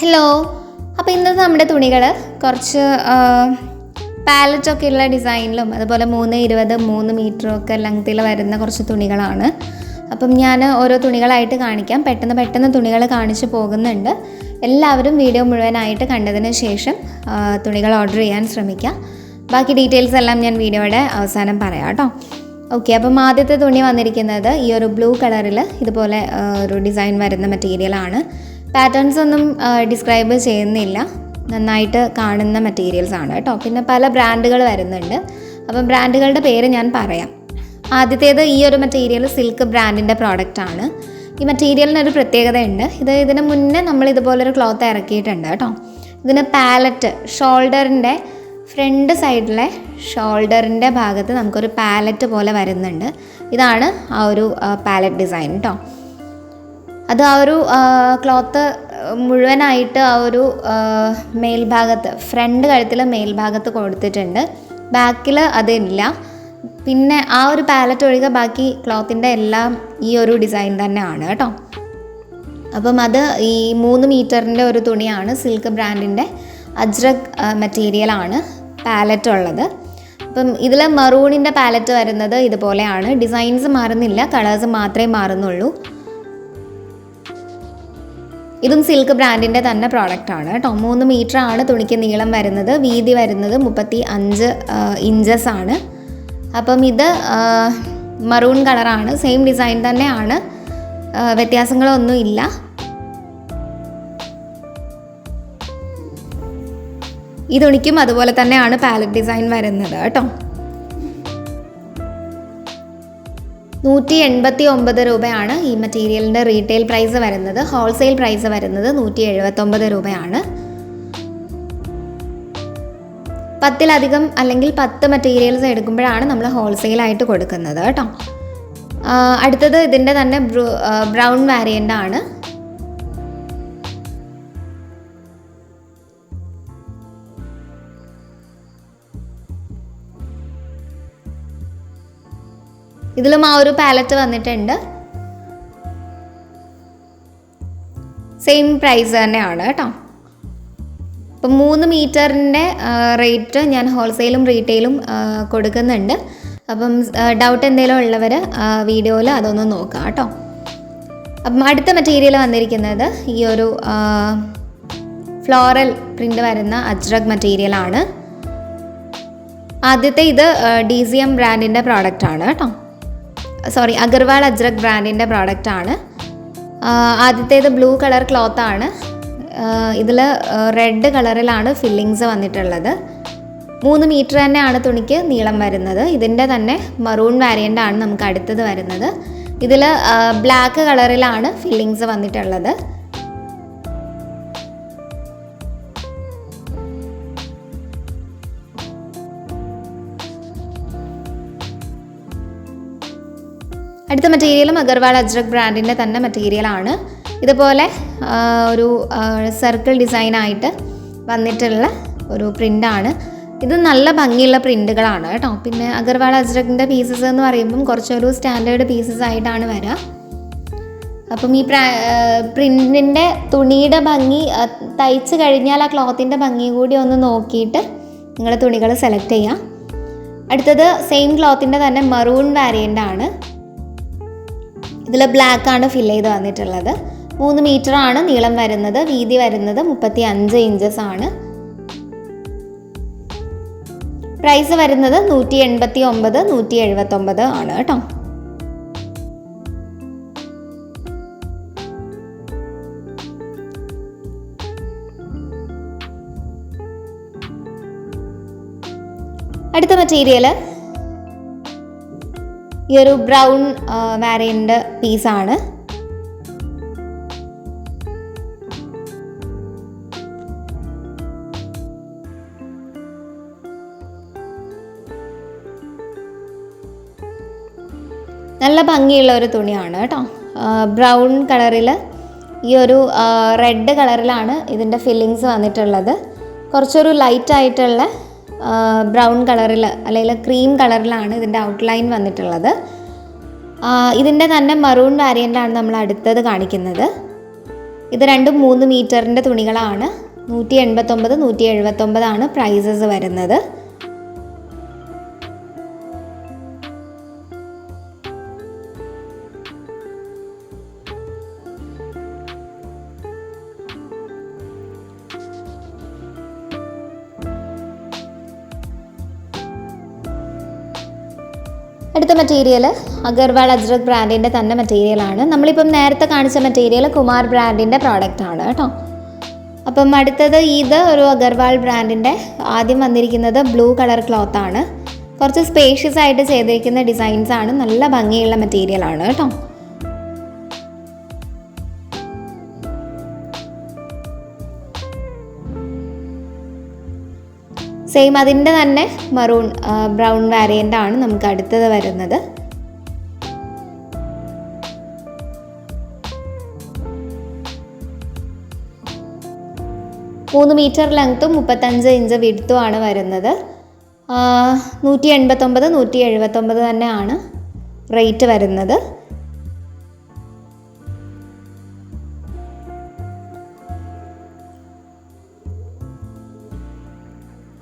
Hello അപ്പോൾ ഇന്നത്തെ നമ്മുടെ തുണികൾ കുറച്ച് പാലറ്റൊക്കെ ഉള്ള ഡിസൈനിലും അതുപോലെ മൂന്ന് ഇരുപത് മൂന്ന് മീറ്ററും ഒക്കെ ലെങ്ത്തിൽ വരുന്ന കുറച്ച് തുണികളാണ്. അപ്പം ഞാൻ ഓരോ തുണികളായിട്ട് കാണിക്കാം. പെട്ടെന്ന് പെട്ടെന്ന് തുണികൾ കാണിച്ച് പോകുന്നുണ്ട്. എല്ലാവരും വീഡിയോ മുഴുവനായിട്ട് കണ്ടതിന് ശേഷം തുണികൾ ഓർഡർ ചെയ്യാൻ ശ്രമിക്കാം. ബാക്കി ഡീറ്റെയിൽസ് എല്ലാം ഞാൻ വീഡിയോയുടെ അവസാനം പറയാം കേട്ടോ. ഓക്കെ അപ്പം ആദ്യത്തെ തുണി വന്നിരിക്കുന്നത് ഈ ഒരു ബ്ലൂ കളറിൽ ഇതുപോലെ ഒരു ഡിസൈൻ വരുന്ന മെറ്റീരിയലാണ് പാറ്റേൺസ് ഒന്നും ഡിസ്ക്രൈബ് ചെയ്യുന്നില്ല. നന്നായിട്ട് കാണുന്ന മെറ്റീരിയൽസ് ആണ് കേട്ടോ. പിന്നെ പല ബ്രാൻഡുകൾ വരുന്നുണ്ട്. അപ്പം ബ്രാൻഡുകളുടെ പേര് ഞാൻ പറയാം. ആദ്യത്തേത് ഈ ഒരു മെറ്റീരിയൽ സിൽക്ക് ബ്രാൻഡിന്റെ പ്രോഡക്റ്റ് ആണ്. ഈ മെറ്റീരിയലിന് ഒരു പ്രത്യേകതയുണ്ട്. ഇത് ഇതിന് മുന്നേ നമ്മൾ ഇതുപോലൊരു ക്ലോത്ത് ഇറക്കിയിട്ടുണ്ട് കേട്ടോ. ഇതിന് പാലറ്റ് ഷോൾഡറിന്റെ ഫ്രണ്ട് സൈഡിലെ ഷോൾഡറിന്റെ ഭാഗത്ത് നമുക്കൊരു പാലറ്റ് പോലെ വരുന്നുണ്ട്. ഇതാണ് ആ ഒരു പാലറ്റ് ഡിസൈൻ കേട്ടോ അത് ആ ഒരു ക്ലോത്ത് മുഴുവനായിട്ട് ആ ഒരു മേൽഭാഗത്ത് ഫ്രണ്ട് കഴുത്തിൽ മേൽഭാഗത്ത് കൊടുത്തിട്ടുണ്ട്. ബാക്കിൽ അതില്ല. പിന്നെ ആ ഒരു പാലറ്റ് ഒഴികെ ബാക്കി ക്ലോത്തിന്റെ എല്ലാം ഈ ഒരു ഡിസൈൻ തന്നെയാണ് കേട്ടോ. അപ്പം അത് ഈ മൂന്ന് മീറ്ററിന്റെ ഒരു തുണിയാണ് സിൽക്ക് ബ്രാൻഡിന്റെ അജ്രക് മെറ്റീരിയലാണ് പാലറ്റ് ഉള്ളത്. അപ്പം ഇതിൽ മറൂണിന്റെ പാലറ്റ് വരുന്നത് ഇതുപോലെയാണ്. ഡിസൈൻസ് മാറുന്നില്ല കളേഴ്സ് മാത്രമേ മാറുന്നുള്ളൂ. ഇതും സിൽക്ക് ബ്രാൻഡിന്റെ തന്നെ പ്രോഡക്റ്റാണ് കേട്ടോ. മൂന്ന് മീറ്റർ ആണ് തുണിക്ക് നീളം വരുന്നത്. വീതി വരുന്നത് മുപ്പത്തി അഞ്ച് ഇഞ്ചസ് ആണ്. അപ്പം ഇത് മറൂൺ കളറാണ് സെയിം ഡിസൈൻ തന്നെയാണ്. വ്യത്യാസങ്ങളൊന്നും ഇല്ല. ഈ തുണിക്കും അതുപോലെ തന്നെയാണ് പാലറ്റ് ഡിസൈൻ വരുന്നത് കേട്ടോ. നൂറ്റി എൺപത്തി ഒമ്പത് രൂപയാണ് ഈ മെറ്റീരിയലിന്റെ റീറ്റെയിൽ പ്രൈസ് വരുന്നത്. ഹോൾസെയിൽ പ്രൈസ് വരുന്നത് നൂറ്റി എഴുപത്തൊമ്പത് രൂപയാണ്. പത്തിലധികം അല്ലെങ്കിൽ പത്ത് മെറ്റീരിയൽസ് എടുക്കുമ്പോഴാണ് നമ്മൾ ഹോൾസെയിലായിട്ട് കൊടുക്കുന്നത് കേട്ടോ. അടുത്തത് ഇതിന്റെ തന്നെ ബ്രൗൺ വാരിയന്റ് ആണ്. ഇതിലും ആ ഒരു പാലറ്റ് വന്നിട്ടുണ്ട്. സെയിം പ്രൈസ് തന്നെയാണ് കേട്ടോ. അപ്പം മൂന്ന് മീറ്ററിന്റെ റേറ്റ് ഞാൻ ഹോൾസെയിലും റീറ്റെയിലും കൊടുക്കുന്നുണ്ട്. അപ്പം ഡൗട്ട് എന്തെങ്കിലും ഉള്ളവർ വീഡിയോയിൽ അതൊന്ന് നോക്കാം കേട്ടോ. അപ്പം അടുത്ത മെറ്റീരിയൽ വന്നിരിക്കുന്നത് ഈ ഒരു ഫ്ലോറൽ പ്രിന്റ് വരുന്ന അജ്രക് മെറ്റീരിയലാണ് ആദ്യത്തെ ഇത് ഡി സി എം ബ്രാൻഡിന്റെ പ്രോഡക്റ്റ് ആണ് കേട്ടോ. സോറി അഗർവാൾ അജ്രക് ബ്രാൻഡിന്റെ പ്രോഡക്റ്റ് ആണ്. ആദ്യത്തേത് ബ്ലൂ കളർ ക്ലോത്ത് ആണ്. ഇതിൽ റെഡ് കളറിലാണ് ഫില്ലിങ്സ് വന്നിട്ടുള്ളത്. മൂന്ന് മീറ്റർ തന്നെയാണ് തുണിക്ക് നീളം വരുന്നത്. ഇതിന്റെ തന്നെ മറൂൺ വാരിയന്റ് ആണ് നമുക്ക് അടുത്തത് വരുന്നത്. ഇതിൽ ബ്ലാക്ക് കളറിലാണ് ഫില്ലിങ്സ് വന്നിട്ടുള്ളത്. അടുത്ത മെറ്റീരിയലും അഗർവാൾ അജ്രക് ബ്രാൻഡിന്റെ തന്നെ മെറ്റീരിയലാണ് ഇതുപോലെ ഒരു സർക്കിൾ ഡിസൈനായിട്ട് വന്നിട്ടുള്ള ഒരു പ്രിന്റാണ് ഇത് നല്ല ഭംഗിയുള്ള പ്രിന്റുകളാണ് കേട്ടോ. പിന്നെ അഗർവാൾ അജ്രക്കിന്റെ പീസസ് എന്ന് പറയുമ്പം കുറച്ചൊരു സ്റ്റാൻഡേർഡ് പീസസ് ആയിട്ടാണ് വരിക അപ്പം ഈ പ്രിന്റിന്റെ തുണിയുടെ ഭംഗി തയ്ച്ച് കഴിഞ്ഞാൽ ആ ക്ലോത്തിന്റെ ഭംഗി കൂടി ഒന്ന് നോക്കിയിട്ട് നിങ്ങൾ തുണികൾ സെലക്ട് ചെയ്യാം. അടുത്തത് സെയിം ക്ലോത്തിന്റെ തന്നെ മറൂൺ വാരിയന്റ് ആണ്. ഇതിൽ ബ്ലാക്ക് ആണ് ഫിൽ ചെയ്ത് വന്നിട്ടുള്ളത്. മൂന്ന് മീറ്റർ ആണ് നീളം വരുന്നത് വീതി വരുന്നത് മുപ്പത്തി അഞ്ച് ഇഞ്ചസ് ആണ്. പ്രൈസ് വരുന്നത് നൂറ്റി എൺപത്തി ഒമ്പത് നൂറ്റി എഴുപത്തൊമ്പത് ആണ് കേട്ടോ. അടുത്ത മെറ്റീരിയൽ ഈ ഒരു ബ്രൗൺ വാരിയന്റ് പീസാണ് നല്ല ഭംഗിയുള്ള ഒരു തുണിയാണ് കേട്ടോ. ബ്രൗൺ കളറിൽ ഈ ഒരു റെഡ് കളറിലാണ് ഇതിന്റെ ഫില്ലിങ്സ് വന്നിട്ടുള്ളത്. കുറച്ചൊരു ലൈറ്റ് ആയിട്ടുള്ള ബ്രൗൺ കളറിൽ അല്ലെങ്കിൽ ക്രീം കളറിലാണ് ഇതിന്റെ ഔട്ട്ലൈൻ വന്നിട്ടുള്ളത്. ഇതിന്റെ തന്നെ മറൂൺ വാരിയന്റാണ് നമ്മൾ അടുത്തത് കാണിക്കുന്നത്. ഇത് രണ്ടും മൂന്ന് മീറ്ററിന്റെ തുണികളാണ്. നൂറ്റി എൺപത്തൊമ്പത് നൂറ്റി എഴുപത്തൊമ്പതാണ് പ്രൈസസ് വരുന്നത്. മെറ്റീരിയൽ അഗർവാൾ അജ്രക് ബ്രാൻഡിന്റെ തന്നെ മെറ്റീരിയലാണ് നമ്മളിപ്പം നേരത്തെ കാണിച്ച മെറ്റീരിയൽ കുമാർ ബ്രാൻഡിന്റെ പ്രോഡക്റ്റ് ആണ് കേട്ടോ. അപ്പം അടുത്തത് ഇത് ഒരു അഗർവാൾ ബ്രാൻഡിന്റെ ആദ്യം വന്നിരിക്കുന്നത് ബ്ലൂ കളർ ക്ലോത്താണ് കുറച്ച് സ്പേഷ്യസ് ആയിട്ട് ചെയ്തിരിക്കുന്ന ഡിസൈൻസ് ആണ്. നല്ല ഭംഗിയുള്ള മെറ്റീരിയൽ ആണ് കേട്ടോ. സെയിം അതിന്റെ തന്നെ മറൂൺ ബ്രൗൺ വാരിയന്റ് ആണ് നമുക്ക് അടുത്തത് വരുന്നത്. മൂന്ന് മീറ്റർ ലെങ്ത്തും മുപ്പത്തഞ്ച് ഇഞ്ച് വിടുത്തും ആണ് വരുന്നത്. നൂറ്റി എൺപത്തൊമ്പത് നൂറ്റി എഴുപത്തൊമ്പത് തന്നെയാണ് റേറ്റ് വരുന്നത്.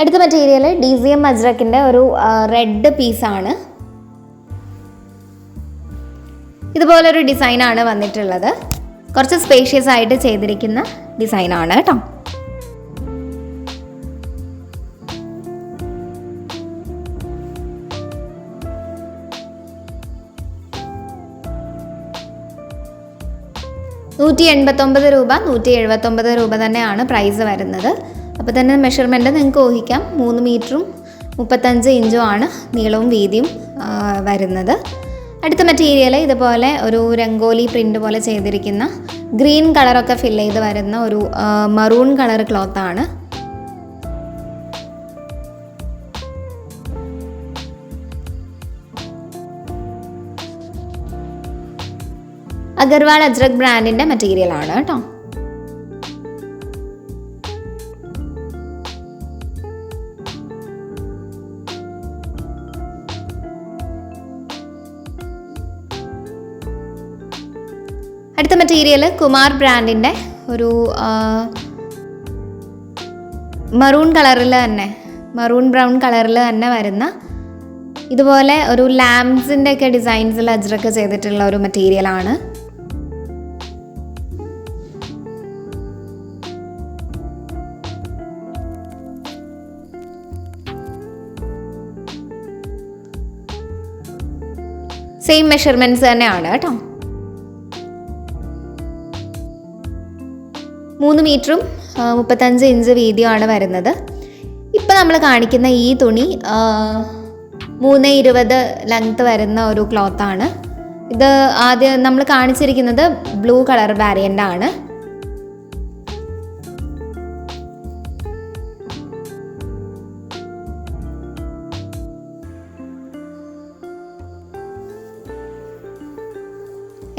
അടുത്ത മെറ്റീരിയൽ ഡി സി എം അജ്രക്കിന്റെ ഒരു റെഡ് പീസാണ് ഇതുപോലൊരു ഡിസൈനാണ് വന്നിട്ടുള്ളത്. കുറച്ച് സ്പേഷ്യസ് ആയിട്ട് ചെയ്തിരിക്കുന്ന ഡിസൈനാണ് കേട്ടോ. നൂറ്റി എൺപത്തൊമ്പത് രൂപ നൂറ്റി എഴുപത്തൊമ്പത് രൂപ തന്നെയാണ് പ്രൈസ് വരുന്നത്. അപ്പോൾ തന്നെ മെഷർമെന്റ് നിങ്ങൾക്ക് ഊഹിക്കാം. മൂന്ന് മീറ്ററും മുപ്പത്തഞ്ച് ഇഞ്ചും ആണ് നീളവും വീതിയും വരുന്നത്. അടുത്ത മെറ്റീരിയൽ ഇതുപോലെ ഒരു രംഗോലി പ്രിന്റ് പോലെ ചെയ്തിരിക്കുന്ന ഗ്രീൻ കളറൊക്കെ ഫില്ല് ചെയ്ത് വരുന്ന ഒരു മറൂൺ കളർ ക്ലോത്താണ് അഗർവാൾ അജ്രക് ബ്രാൻഡിന്റെ മെറ്റീരിയൽ ആണ് കേട്ടോ. മെറ്റീരിയൽ കുമാർ ബ്രാൻഡിന്റെ ഒരു മറൂൺ കളറിൽ തന്നെ മറൂൺ ബ്രൗൺ കളറിൽ തന്നെ വരുന്ന ഇതുപോലെ ഒരു ലാംസിന്റെ ഒക്കെ ഡിസൈൻസിൽ അജ്രക്ക് ചെയ്തിട്ടുള്ള ഒരു മെറ്റീരിയലാണ് സെയിം മെഷർമെന്റ്സ് തന്നെയാണ് കേട്ടോ. മൂന്ന് മീറ്ററും മുപ്പത്തഞ്ച് ഇഞ്ച് വീതിയുമാണ് വരുന്നത്. ഇപ്പം നമ്മൾ കാണിക്കുന്ന ഈ തുണി മൂന്ന് ഇരുപത് ലെങ്ത് വരുന്ന ഒരു ക്ലോത്താണ് ഇത് ആദ്യം നമ്മൾ കാണിച്ചിരിക്കുന്നത് ബ്ലൂ കളർ വാരിയന്റ് ആണ്.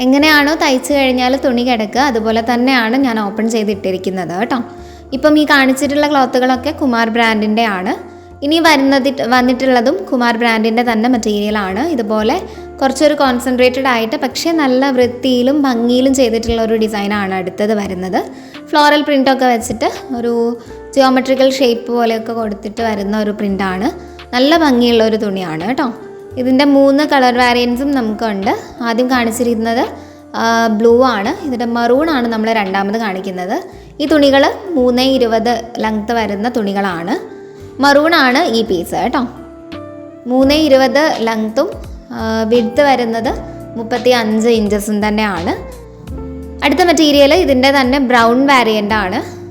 എങ്ങനെയാണോ തയ്ച്ചു കഴിഞ്ഞാൽ തുണി കിടക്കുക അതുപോലെ തന്നെയാണ് ഞാൻ ഓപ്പൺ ചെയ്തിട്ടിരിക്കുന്നത് കേട്ടോ. ഇപ്പം ഈ കാണിച്ചിട്ടുള്ള ക്ലോത്തുകളൊക്കെ കുമാർ ബ്രാൻഡിന്റെ ആണ്. ഇനി വരുന്നത് വന്നിട്ടുള്ളതും കുമാർ ബ്രാൻഡിന്റെ തന്നെ മെറ്റീരിയലാണ് ഇതുപോലെ കുറച്ചൊരു കോൺസെൻട്രേറ്റഡ് ആയിട്ട് പക്ഷേ നല്ല വൃത്തിയിലും ഭംഗിയിലും ചെയ്തിട്ടുള്ള ഒരു ഡിസൈനാണ് അടുത്തത് വരുന്നത്. ഫ്ലോറൽ പ്രിന്റൊക്കെ വെച്ചിട്ട് ഒരു ജിയോമെട്രിക്കൽ ഷേപ്പ് പോലെയൊക്കെ കൊടുത്തിട്ട് വരുന്ന ഒരു പ്രിന്റാണ് നല്ല ഭംഗിയുള്ള ഒരു തുണിയാണ് കേട്ടോ. ഇതിന്റെ മൂന്ന് കളർ വാരിയൻസും നമുക്കുണ്ട്. ആദ്യം കാണിച്ചിരിക്കുന്നത് ബ്ലൂ ആണ്. ഇതിന്റെ മറൂൺ ആണ് നമ്മൾ രണ്ടാമത് കാണിക്കുന്നത്. ഈ തുണികൾ മൂന്ന് ഇരുപത് ലെങ്ത്ത് വരുന്ന തുണികളാണ്. മറൂൺ ആണ് ഈ പീസ് കേട്ടോ. മൂന്ന് ഇരുപത് ലെങ്ത്തും വിഡ്ത്ത് വരുന്നത് മുപ്പത്തി അഞ്ച് ഇഞ്ചസും തന്നെയാണ്. അടുത്ത മെറ്റീരിയൽ ഇതിന്റെ തന്നെ ബ്രൗൺ വാരിയന്റ് ആണ്.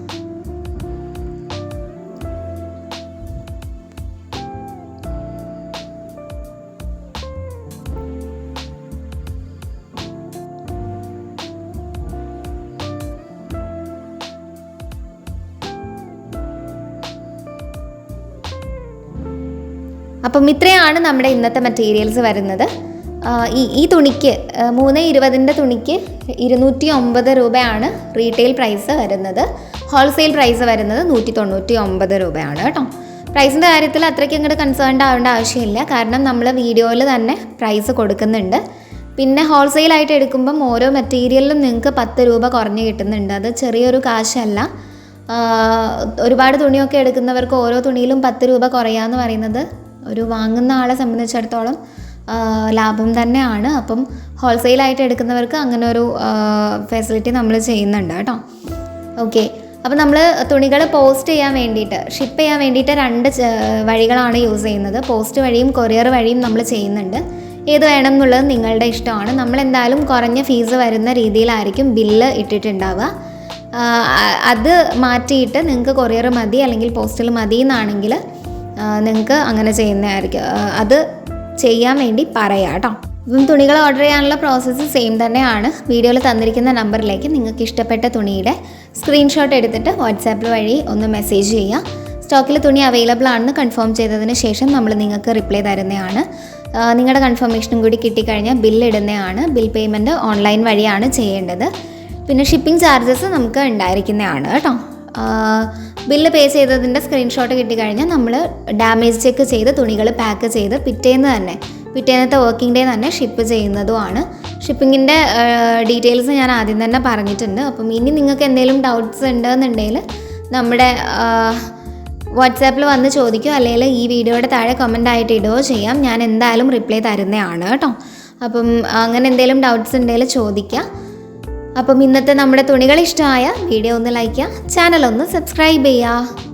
അപ്പം ഇത്രയാണ് നമ്മുടെ ഇന്നത്തെ മെറ്റീരിയൽസ് വരുന്നത്. ഈ ഈ തുണിക്ക് മൂന്ന് ഇരുപതിന്റെ തുണിക്ക് ഇരുന്നൂറ്റി ഒമ്പത് രൂപയാണ് റീറ്റെയിൽ പ്രൈസ് വരുന്നത്. ഹോൾസെയിൽ പ്രൈസ് വരുന്നത് നൂറ്റി തൊണ്ണൂറ്റി ഒമ്പത് രൂപയാണ് കേട്ടോ. പ്രൈസിന്റെ കാര്യത്തിൽ അത്രയ്ക്ക് അങ്ങോട്ട് കൺസേൺഡ് ആവേണ്ട ആവശ്യമില്ല. കാരണം നമ്മൾ വീഡിയോയിൽ തന്നെ പ്രൈസ് കൊടുക്കുന്നുണ്ട്. പിന്നെ ഹോൾസെയിലായിട്ട് എടുക്കുമ്പം ഓരോ മെറ്റീരിയലിലും നിങ്ങൾക്ക് പത്ത് രൂപ കുറഞ്ഞ് കിട്ടുന്നുണ്ട്. അത് ചെറിയൊരു കാശല്ല. ഒരുപാട് തുണിയൊക്കെ എടുക്കുന്നവർക്ക് ഓരോ തുണിയിലും പത്ത് രൂപ കുറയാന്ന് പറയുന്നത് ഒരു വാങ്ങുന്ന ആളെ സംബന്ധിച്ചിടത്തോളം ലാഭം തന്നെയാണ്. അപ്പം ഹോൾസെയിലായിട്ട് എടുക്കുന്നവർക്ക് അങ്ങനെ ഒരു ഫെസിലിറ്റി നമ്മൾ ചെയ്യുന്നുണ്ട് കേട്ടോ. ഓക്കെ അപ്പം നമ്മൾ തുണികൾ പോസ്റ്റ് ചെയ്യാൻ വേണ്ടിയിട്ട് ഷിപ്പ് ചെയ്യാൻ വേണ്ടിയിട്ട് രണ്ട് വഴികളാണ് യൂസ് ചെയ്യുന്നത്. പോസ്റ്റ് വഴിയും കൊറിയർ വഴിയും നമ്മൾ ചെയ്യുന്നുണ്ട്. ഏത് വേണം എന്നുള്ളത് നിങ്ങളുടെ ഇഷ്ടമാണ്. നമ്മൾ എന്തായാലും കുറഞ്ഞ ഫീസ് വരുന്ന രീതിയിലായിരിക്കും ബില്ല് ഇട്ടിട്ടുണ്ടാവുക. അത് മാറ്റിയിട്ട് നിങ്ങൾക്ക് കൊറിയർ മതി അല്ലെങ്കിൽ പോസ്റ്റൽ മതി എന്നാണെങ്കിൽ നിങ്ങൾക്ക് അങ്ങനെ ചെയ്യുന്നതായിരിക്കും. അത് ചെയ്യാൻ വേണ്ടി പറയാം കേട്ടോ. ഇപ്പം തുണികൾ ഓർഡർ ചെയ്യാനുള്ള പ്രോസസ്സ് സെയിം തന്നെയാണ്. വീഡിയോയിൽ തന്നിരിക്കുന്ന നമ്പറിലേക്ക് നിങ്ങൾക്ക് ഇഷ്ടപ്പെട്ട തുണിയുടെ സ്ക്രീൻഷോട്ട് എടുത്തിട്ട് വാട്സാപ്പിൽ വഴി ഒന്ന് മെസ്സേജ് ചെയ്യുക സ്റ്റോക്കിൽ തുണി അവൈലബിൾ ആണെന്ന് കൺഫേം ചെയ്തതിന് ശേഷം നമ്മൾ നിങ്ങൾക്ക് റിപ്ലൈ തരുന്നതാണ്. നിങ്ങളുടെ കൺഫർമേഷനും കൂടി കിട്ടിക്കഴിഞ്ഞാൽ ബില്ല് ഇടുന്നതാണ്. ബിൽ പേയ്മെന്റ് ഓൺലൈൻ വഴിയാണ് ചെയ്യേണ്ടത്. പിന്നെ ഷിപ്പിംഗ് ചാർജസ് നമുക്ക് ഉണ്ടായിരിക്കുന്നതാണ് കേട്ടോ. ബില്ല് പേ ചെയ്തതിന്റെ സ്ക്രീൻഷോട്ട് കിട്ടിക്കഴിഞ്ഞാൽ നമ്മൾ ഡാമേജ് ചെക്ക് ചെയ്ത് തുണികൾ പാക്ക് ചെയ്ത് പിറ്റേന്ന് തന്നെ പിറ്റേന്നത്തെ വർക്കിംഗ് ഡേ തന്നെ ഷിപ്പ് ചെയ്യുന്നതുമാണ്. ഷിപ്പിങ്ങിന്റെ ഡീറ്റെയിൽസ് ഞാൻ ആദ്യം തന്നെ പറഞ്ഞിട്ടുണ്ട്. അപ്പം ഇനി നിങ്ങൾക്ക് എന്തെങ്കിലും ഡൗട്ട്സ് ഉണ്ടെന്നുണ്ടെങ്കിൽ നമ്മുടെ വാട്സാപ്പിൽ വന്ന് ചോദിക്കുക അല്ലെങ്കിൽ ഈ വീഡിയോയുടെ താഴെ കമന്റ് ആയിട്ട് ഇടുകയോ ചെയ്യാം. ഞാൻ എന്തായാലും റിപ്ലൈ തരുന്നതാണ് കേട്ടോ. അപ്പം അങ്ങനെ എന്തെങ്കിലും ഡൗട്ട്സ് ഉണ്ടെങ്കിൽ ചോദിക്കുക അപ്പം ഇന്നത്തെ നമ്മുടെ തുണികൾ ഇഷ്ടമായ വീഡിയോ ഒന്ന് ലൈക്ക് ചെയ്യുക. ചാനൽ ഒന്ന് സബ്സ്ക്രൈബ് ചെയ്യുക.